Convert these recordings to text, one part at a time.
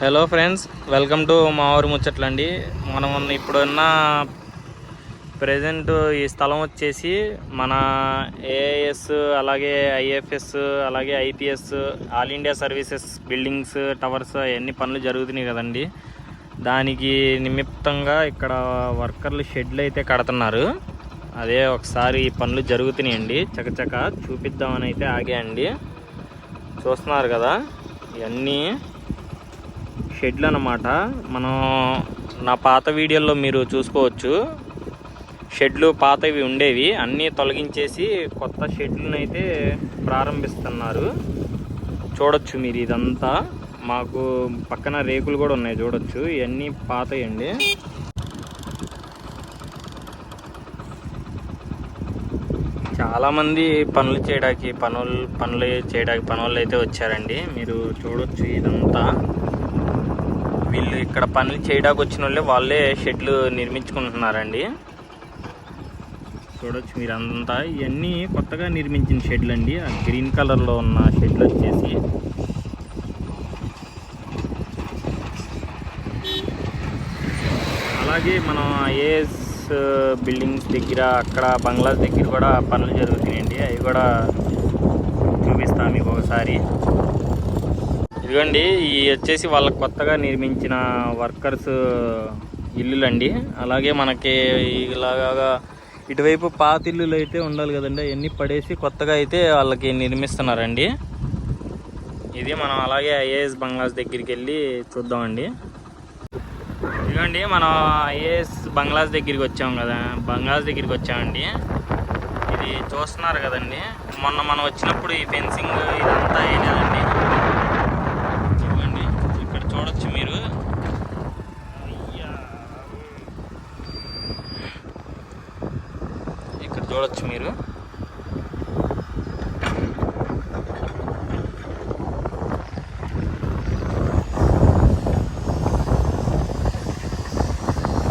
Hello friends welcome to మా ఊరు ముచ్చట్లండి మనం ఇప్పుడున్న ప్రజెంట్ ఈ స్థలం వచ్చేసి మన ఏఎస్ అలాగే ఐఎఫ్ఎస్ అలాగే IPS all India services buildings towers అవన్నీ పనులు జరుగుతున్నాయి కదండి. దానికి నిమిత్తంగా ఇక్కడ వర్కర్లు షెడ్లు అయితే కడుతున్నారు. అదే ఒకసారి ఈ పనులు జరుగుతున్నాయండి. చకచక చూపిద్దామని అయితే ఆగాయండి. చూస్తున్నారు కదా ఇవన్నీ షెడ్లు అన్నమాట. మనం నా పాత వీడియోలో మీరు చూసుకోవచ్చు. షెడ్లు పాతవి ఉండేవి. అన్నీ తొలగించేసి కొత్త షెడ్లను అయితే ప్రారంభిస్తున్నారు. చూడొచ్చు మీరు ఇదంతా. మాకు పక్కన రేకులు కూడా ఉన్నాయి చూడొచ్చు. ఇవన్నీ పాతయండి. చాలామంది పనులు చేయడానికి పనులు పనులు చేయడానికి పనులు అయితే వచ్చారండి. మీరు చూడొచ్చు ఇదంతా. వీళ్ళు ఇక్కడ పనులు చేయడానికి వచ్చిన వాళ్ళే వాళ్ళే షెడ్లు నిర్మించుకుంటున్నారండి. చూడొచ్చు మీరు అంతా ఇవన్నీ కొత్తగా నిర్మించిన షెడ్లు అండి ఆ గ్రీన్ కలర్లో ఉన్న షెడ్లు వచ్చేసి. అలాగే మనం ఏఎస్ బిల్డింగ్స్ దగ్గర అక్కడ బంగ్లాస్ దగ్గర కూడా పనులు జరుగుతున్నాయండి. అవి కూడా చూపిస్తాం మీకు ఒకసారి. ఇదిగోండి ఈ వచ్చేసి వాళ్ళకి కొత్తగా నిర్మించిన వర్కర్స్ ఇల్లులండి. అలాగే మనకి ఇలాగా ఇటువైపు పాత ఇల్లులు అయితే ఉండాలి కదండి. అవన్నీ పడేసి కొత్తగా అయితే వాళ్ళకి నిర్మిస్తున్నారండి. ఇది మనం అలాగే ఐఏఎస్ బంగ్లాస్ దగ్గరికి వెళ్ళి చూద్దామండి. ఇదిగోండి మనం ఐఏఎస్ బంగ్లాస్ దగ్గరికి వచ్చాం కదా. బంగ్లాస్ దగ్గరికి వచ్చామండి. ఇది చూస్తున్నారు కదండి. మొన్న మనం వచ్చినప్పుడు ఈ ఫెన్సింగ్ ఇదంతా వేయలేదండి చూడండి ఇక్కడ చూడొచ్చు మీరు అయ్యా. ఇక్కడ చూడొచ్చు మీరు.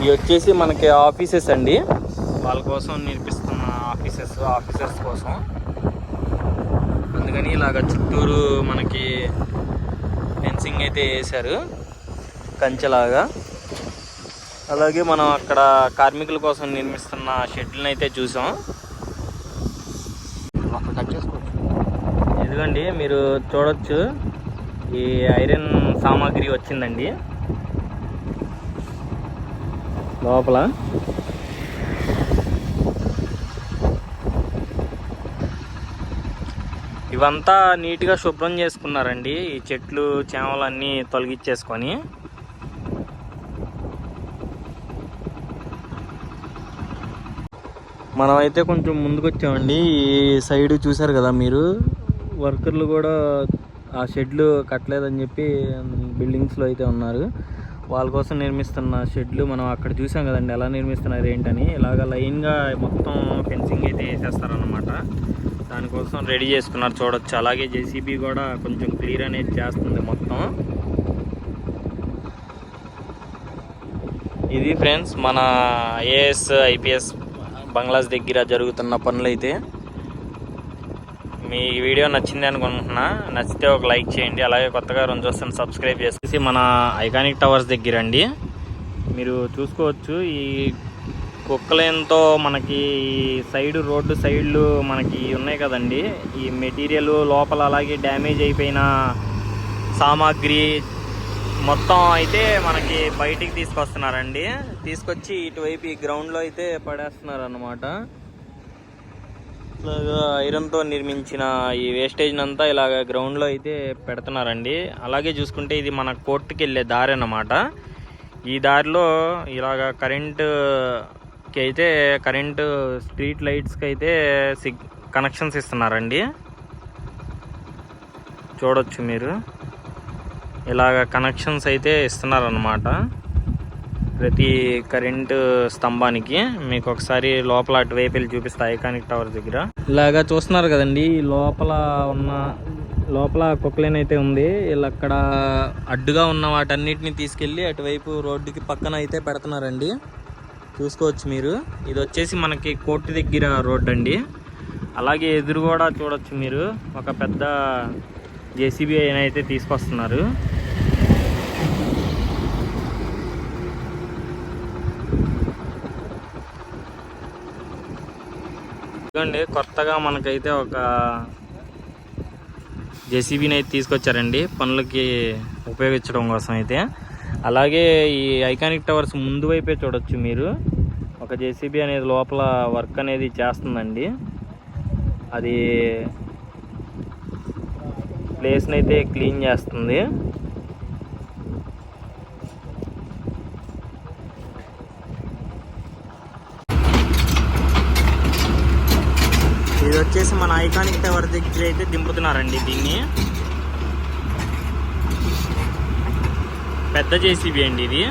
ఇవి వచ్చేసి మనకి ఆఫీసెస్ అండి. వాళ్ళ కోసం నిర్మిస్తున్న ఆఫీసెస్ ఆఫీసర్స్ కోసం. అందుకని ఇలాగ చుట్టూరు మనకి ఫెన్సింగ్ అయితే వేశారు. కంచెలాగా. అలాగే మనం అక్కడ కార్మికుల కోసం నిర్మిస్తున్న షెడ్లను అయితే చూసాం. ఇదిగోండి మీరు చూడొచ్చు. ఈ ఐరన్ సామాగ్రి వచ్చిందండి. లోపల. ఇవంతా నీట్గా శుభ్రం చేసుకున్నారండి. ఈ చెట్లు చేమలు అన్నీ తొలగించేసుకొని మనమైతే కొంచెం ముందుకు వచ్చామండి ఈ సైడ్ చూసారు కదా మీరు? వర్కర్లు కూడా ఆ షెడ్లు కట్టలేదని చెప్పి బిల్డింగ్స్లో అయితే ఉన్నారు. వాళ్ళ కోసం నిర్మిస్తున్న షెడ్లు మనం అక్కడ చూసాం కదండి. ఎలా నిర్మిస్తున్నారు ఏంటని. ఇలాగ లైన్గా మొత్తం ఫెన్సింగ్ అయితే వేసేస్తారనమాట దానికోసం రెడీ చేసుకున్నారు చూడొచ్చు. అలాగే జేసీబీ కూడా కొంచెం క్లియర్ అనేది చేస్తుంది మొత్తం. ఇది ఫ్రెండ్స్ మన ఐఏఎస్ ఐపీఎస్ బంగ్లాస్ దగ్గర జరుగుతున్న పనులు అయితే మీ వీడియో నచ్చింది అనుకుంటున్నా. నచ్చితే ఒక లైక్ చేయండి. అలాగే కొత్తగా రెండు చూస్తాను సబ్స్క్రైబ్ చేసేసి మన ఐకానిక్ టవర్స్ దగ్గర అండి. మీరు చూసుకోవచ్చు ఈ కుక్కలేంతో మనకి సైడ్ రోడ్డు సైడ్లు మనకి ఉన్నాయి కదండి. ఈ మెటీరియల్ లోపల అలాగే డ్యామేజ్ అయిపోయిన సామాగ్రి మొత్తం అయితే మనకి బయటికి తీసుకొస్తున్నారండి. తీసుకొచ్చి ఇటువైపు ఈ గ్రౌండ్లో అయితే పడేస్తున్నారు అన్నమాట ఇలాగా ఐరన్తో నిర్మించిన ఈ వేస్టేజ్ అంతా ఇలాగ గ్రౌండ్లో అయితే పెడుతున్నారండి. అలాగే చూసుకుంటే ఇది మన కోర్టుకి వెళ్ళే దారి అన్నమాట. ఈ దారిలో ఇలాగ కరెంటుకి అయితే కరెంటు స్ట్రీట్ లైట్స్కి అయితే సిగ్ కనెక్షన్స్ ఇస్తున్నారండి. చూడొచ్చు మీరు. ఇలాగ కనెక్షన్స్ అయితే ఇస్తున్నారనమాట ప్రతి కరెంటు స్తంభానికి. మీకు ఒకసారి లోపల అటువైపు వెళ్ళి చూపిస్తా ఐకానిక్ టవర్ దగ్గర. ఇలాగా చూస్తున్నారు కదండి లోపల ఉన్న లోపల కుక్లైన్ అయితే ఉంది. వీళ్ళు అక్కడ అడ్డుగా ఉన్న వాటన్నిటిని తీసుకెళ్ళి అటువైపు రోడ్డుకి పక్కన అయితే పెడుతున్నారండి. చూసుకోవచ్చు మీరు. ఇది వచ్చేసి మనకి కోర్టు దగ్గర రోడ్డు అండి. అలాగే ఎదురు కూడా చూడొచ్చు మీరు. ఒక పెద్ద జేసీబీ అయితే తీసుకొస్తున్నారు. ఇదిగోండి కొత్తగా మనకైతే ఒక జేసీబీని అయితే తీసుకొచ్చారండి. పనులకి ఉపయోగించడం కోసం అయితే. అలాగే ఈ ఐకానిక్ టవర్స్ ముందు వైపే చూడొచ్చు మీరు. ఒక జేసీబీ అనేది లోపల వర్క్ అనేది చేస్తుందండి. అది ప్లేస్ని అయితే క్లీన్ చేస్తుంది ఇది వచ్చేసి మన ఐకానిక్ టవర్ దగ్గర అయితే దింపుతున్నారండి దీన్ని. పెద్ద జేసీబీ అండి ఇది.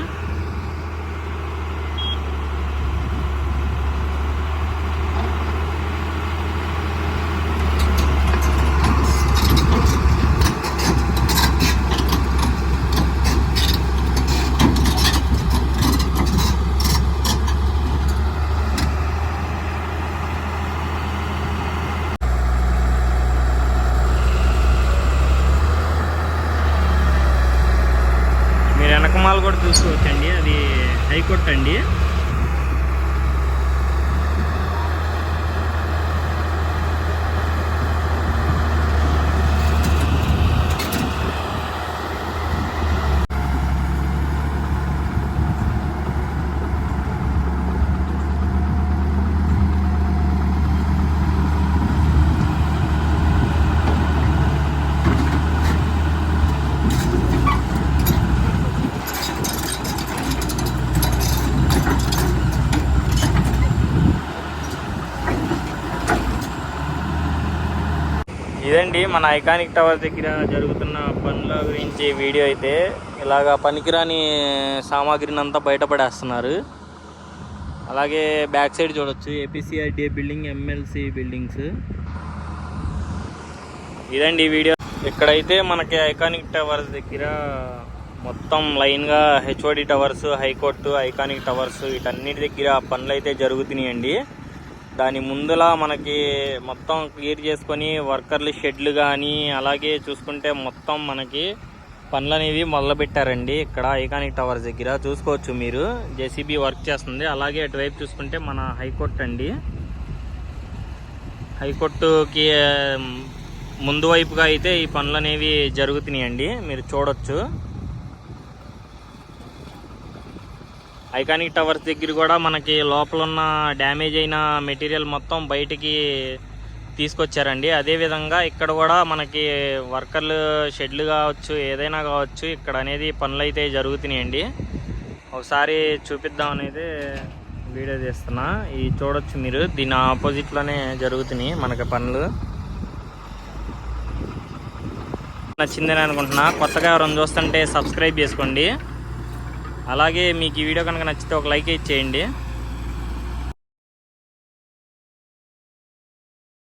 వెనకమాల కూడా చూసుకోవచ్చండి. అది హైకోర్టు అండి. ఇదండి మన ఐకానిక్ టవర్ దగ్గర జరుగుతున్న పనుల గురించి వీడియో అయితే. ఇలాగా పనికిరాని సామాగ్రిని అంతా బయటపడేస్తున్నారు అలాగే బ్యాక్ సైడ్ చూడొచ్చు. ఏపీసీఆర్డీఏ బిల్డింగ్ ఎమ్మెల్సీ బిల్డింగ్స్ ఇదండి వీడియో. ఇక్కడైతే మనకి ఐకానిక్ టవర్స్ దగ్గర మొత్తం లైన్గా HOD towers high court iconic towers వీటన్నిటి దగ్గర పనులు అయితే జరుగుతున్నాయండి. దాని ముందులా మనకి మొత్తం క్లియర్ చేసుకొని వర్కర్లు షెడ్లు కానీ అలాగే చూసుకుంటే మొత్తం మనకి పనులు అనేవి మొదలుపెట్టారండి. ఇక్కడ ఐకానిక్ టవర్స్ దగ్గర చూసుకోవచ్చు మీరు. జేసీబీ వర్క్ చేస్తుంది. అలాగే అటువైపు చూసుకుంటే మన హైకోర్టు అండి. హైకోర్టుకి ముందు వైపుగా అయితే ఈ పనులు అనేవి జరుగుతున్నాయండి. మీరు చూడొచ్చు. ఐకానిక్ టవర్స్ దగ్గర కూడా మనకి లోపల ఉన్న డ్యామేజ్ అయిన మెటీరియల్ మొత్తం బయటికి తీసుకొచ్చారండి. అదేవిధంగా ఇక్కడ కూడా మనకి వర్కర్లు షెడ్లు కావచ్చు ఏదైనా కావచ్చు ఇక్కడ అనేది పనులు అయితే జరుగుతున్నాయండి. ఒకసారి చూపిద్దాం అనేది వీడియో తీస్తున్నా. ఇది చూడొచ్చు మీరు. దీని ఆపోజిట్లోనే జరుగుతున్నాయి మనకి పనులు. నచ్చిందని అనుకుంటున్నా. కొత్తగా ఎవరైనా చూస్తుంటే సబ్స్క్రైబ్ చేసుకోండి. అలాగే మీకు ఈ వీడియో కనుక నచ్చితే ఒక లైక్ ఇచ్చేయండి